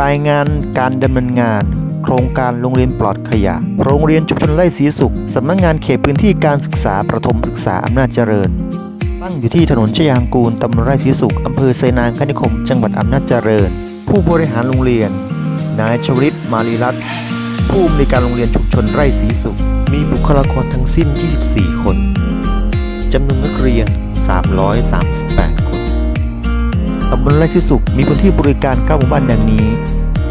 รายงานการดำเนินงานโครงการโรงเรียนปลอดขยะ โรงเรียนชุมชนไร่ศรีสุข สำนักงงานเขตพื้นที่การศึกษาประถมศึกษาอำนาจเจริญ ตั้งอยู่ที่ถนนชยางกูลตำบลไร่ศรีสุขอำเภอไซนางคณิคม จังหวัดอำนาจเจริญ ผู้บริหารโรงเรียน นายชวริตมาลีรัตน์ผู้อำนวยการโรงเรียนชุมชนไร่ศรีสุข มีบุคลากรทั้งสิ้น 24 คน จำนวนนักเรียน 338 คนตำบลไร่ศรีสุขมีพื้นที่บริการ9หมู่บ้านดังนี้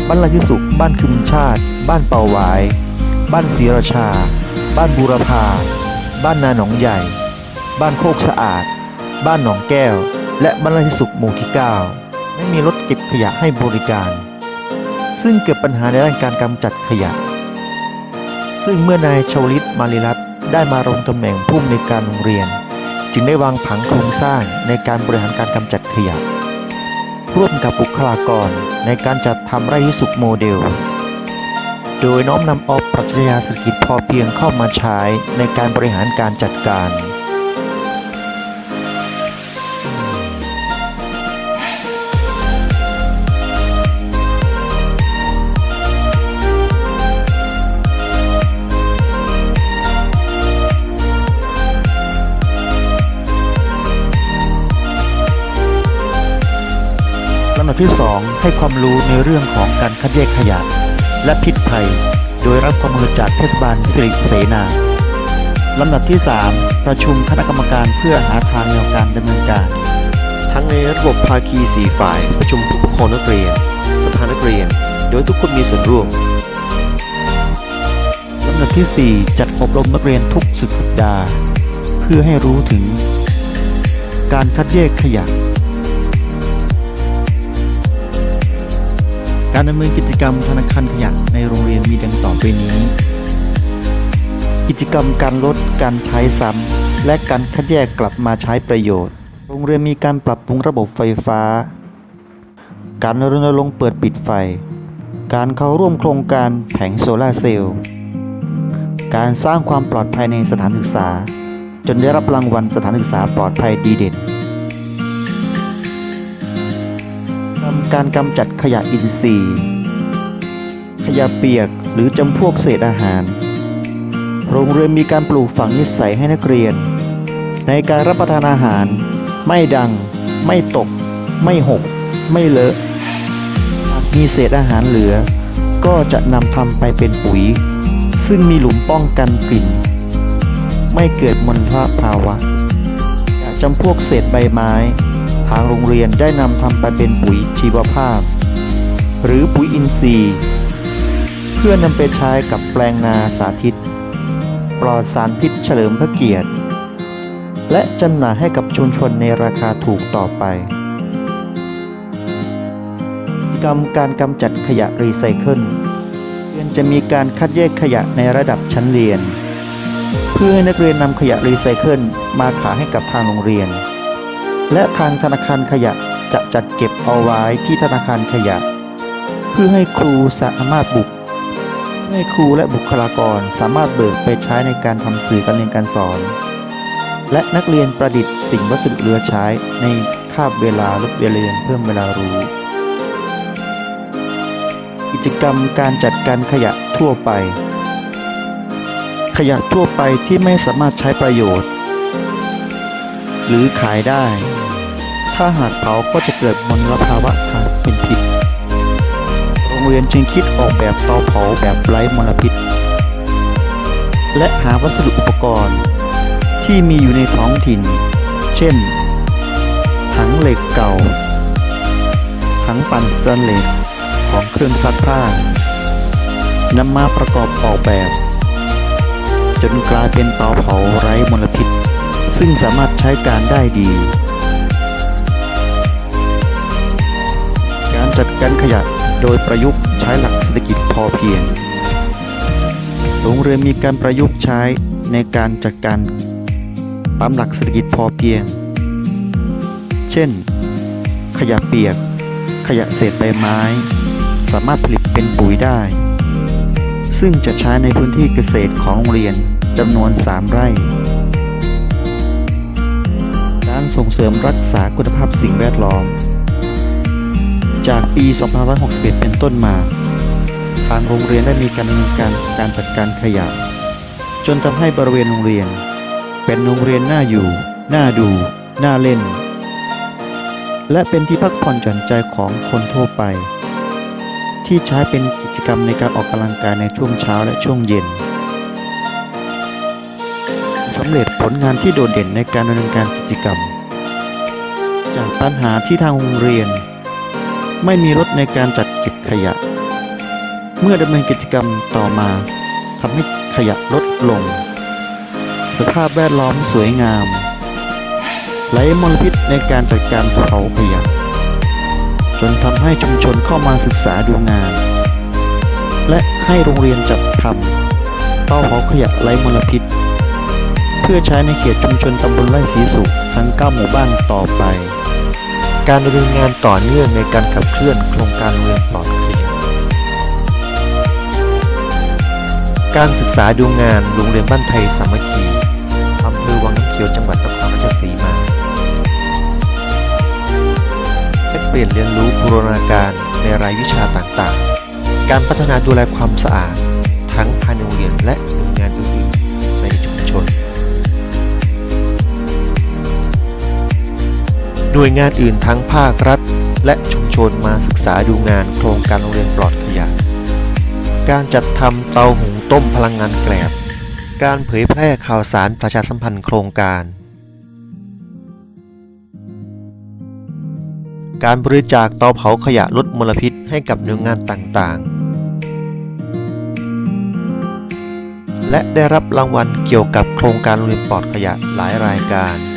บ้านไร่ศรีสุข บ้านคืมชาติ บ้านเป่าหวาย บ้านศรีราชา บ้านบูรพา บ้านนาหนองใหญ่ บ้านโคกสะอาด บ้านหนองแก้ว และบ้านไร่ศรีสุขหมู่ที่ 9 ไม่มีรถเก็บขยะให้บริการ ซึ่งเกิดปัญหาในด้านการกำจัดขยะ ซึ่งเมื่อนายชวลิตมาริรัตได้มาลงตำแหน่งผู้อำนวยการโรงเรียน จึงได้วางผังโครงสร้างในการบริหารการกำจัดขยะ ร่วมกับบุคลากรในการจัดทำไร่ยิสุขโมเดล โดยน้อมนำเอาปรัชญาเศรษฐกิจพอเพียงเข้ามาใช้ในการบริหารการจัดการ บที่ 2 ให้ความรู้ในเรื่องของการคัดแยกขยะ และพิษภัย โดยรับความมือจากเทศบาลสิริเสนาลำดับที่ 3 ประชุมคณะกรรมการเพื่อหาทางแนวการดำเนินการ ทั้งในระบบภาคีสี่ฝ่าย ประชุมผู้ปกครองนักเรียน สภานักเรียน โดยทุกคนมีส่วนร่วมลำดับที่ 4 จัดอบรมนักเรียนทุกสุดสัปดาห์ เพื่อให้รู้ถึง การคัดแยกขยะ การดำเนินกิจกรรมธนาคารขยะในโรงเรียนมีดังต่อไปนี้ กิจกรรมการลดการใช้ซ้ำและการคัดแยกกลับมาใช้ประโยชน์ โรงเรียนมีการปรับปรุงระบบไฟฟ้า การรณรงค์เปิดปิดไฟ การเข้าร่วมโครงการแผงโซลาเซลล์ การสร้างความปลอดภัยในสถานศึกษา จนได้รับรางวัลสถานศึกษาปลอดภัยดีเด่น การกำจัดขยะอินทรีย์ ขยะเปียกหรือจำพวกเศษอาหาร โรงเรียนมีการปลูกฝังนิสัยให้นักเรียน ในการรับประทานอาหาร ไม่ดัง ไม่ตก ไม่หก ไม่เลอะหากมีเศษอาหารเหลือ ก็จะนำทำไปเป็นปุ๋ย ซึ่งมีหลุมป้องกันกลิ่น ไม่เกิดมลภาวะจำพวกเศษใบไม้ ทางโรงเรียนได้นำทำไปเป็นปุ๋ยชีวภาพ หรือปุ๋ยอินทรีย์ เพื่อนำไปใช้กับแปลงนาสาธิต ปลอดสารพิษเฉลิมพระเกียรติ และจำหน่ายให้กับชุมชนในราคาถูกต่อไปกิจกรรมการกำจัดขยะรีไซเคิลเรียนจะมีการคัดแยกขยะในระดับชั้นเรียน เพื่อให้นักเรียนนำขยะรีไซเคิลมาขายให้กับทางโรงเรียน และทางธนาคารขยะจะจัดเก็บเอาไว้ที่ธนาคารขยะ เพื่อให้ครูสามารถบุกให้ครูและบุคลากรสามารถเบิกไปใช้ในการทำสื่อการเรียนการสอน และนักเรียนประดิษฐ์สิ่งวัสดุเหลือใช้ในคาบเวลาลดเวลาเรียนเพิ่มเวลารู้ กิจกรรมการจัดการขยะทั่วไป ขยะทั่วไปที่ไม่สามารถใช้ประโยชน์ หรือขายได้ ถ้าหากเผาก็จะเกิดมลภาวะทางเป็นพิษ โรงเรียนจึงคิดออกแบบเตาเผาแบบไร้มลพิษ และหาวัสดุอุปกรณ์ ที่มีอยู่ในท้องถิ่น เช่น ถังเหล็กเก่า ถังปั่นสแตนเลสของเครื่องซักผ้านำมาประกอบออกแบบ จนกลายเป็นเตาเผาไร้มลพิษ ซึ่งสามารถใช้การได้ดี จัดการขยะโดยประยุกต์ใช้หลักเศรษฐกิจพอเพียง โรงเรียนมีการประยุกต์ใช้ในการจัดการตามหลักเศรษฐกิจพอเพียง เช่น ขยะเปียก ขยะเศษใบไม้ สามารถผลิตเป็นปุ๋ยได้ ซึ่งจะใช้ในพื้นที่เกษตรของโรงเรียนจำนวน 3 ไร่ การส่งเสริมรักษาคุณภาพสิ่งแวดล้อม จากปี 2561 เป็นต้นมา ทางโรงเรียนได้มีการดำเนินการการจัดการขยะ จนทำให้บริเวณโรงเรียน เป็นโรงเรียนน่าอยู่ น่าดู น่าเล่น และเป็นที่พักผ่อนหย่อนใจของคนทั่วไป ที่ใช้เป็นกิจกรรมในการออกกำลังกายในช่วงเช้าและช่วงเย็นสำเร็จผลงานที่โดดเด่นในการดำเนินการกิจกรรม จากปัญหาที่ทางโรงเรียน ไม่มีรถในการจัดเก็บขยะ เมื่อดำเนินกิจกรรมต่อมาทำให้ขยะลดลง สภาพแวดล้อมสวยงามไร้มลพิษในการจัดการเผาขยะ จนทำให้ชุมชนเข้ามาศึกษาดูงาน และให้โรงเรียนจัดทำเต้าเผาขยะไร้มลพิษ เพื่อใช้ในเขตชุมชนตำบลไร่ศรีสุขทั้ง 9 หมู่บ้านต่อไป การดำเนินงานต่อเนื่องในการขับเคลื่อนโครงการเรียนปลอดขยการศึกษาดูงานโรงเรียนบ้านไทยสามัคคีอำเภอวังน้ำเขียวจังหวัดนครราชสีมาแลกเปลี่ยนเรียนรู้บูรณาการในรายวิชาต่างๆ การพัฒนาดูแลความสะอาด ทั้งภายในโรงเรียนและ หน่วยงานอื่นทั้งภาครัฐ และชุมชนมาศึกษาดูงานโครงการโรงเรียนปลอดขยะ การจัดทำเตาหุงต้มพลังงานแกลบ การเผยแพร่ข่าวสารประชาสัมพันธ์โครงการ การบริจาคเตาเผาขยะลดมลพิษให้กับหน่วยงานต่างๆและได้รับรางวัลเกี่ยวกับโครงการโรงเรียนปลอดขยะหลายรายการ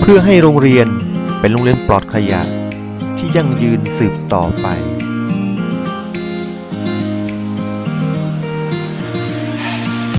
เพื่อให้โรงเรียนเป็นโรงเรียนปลอดขยะที่ยั่งยืนสืบต่อไป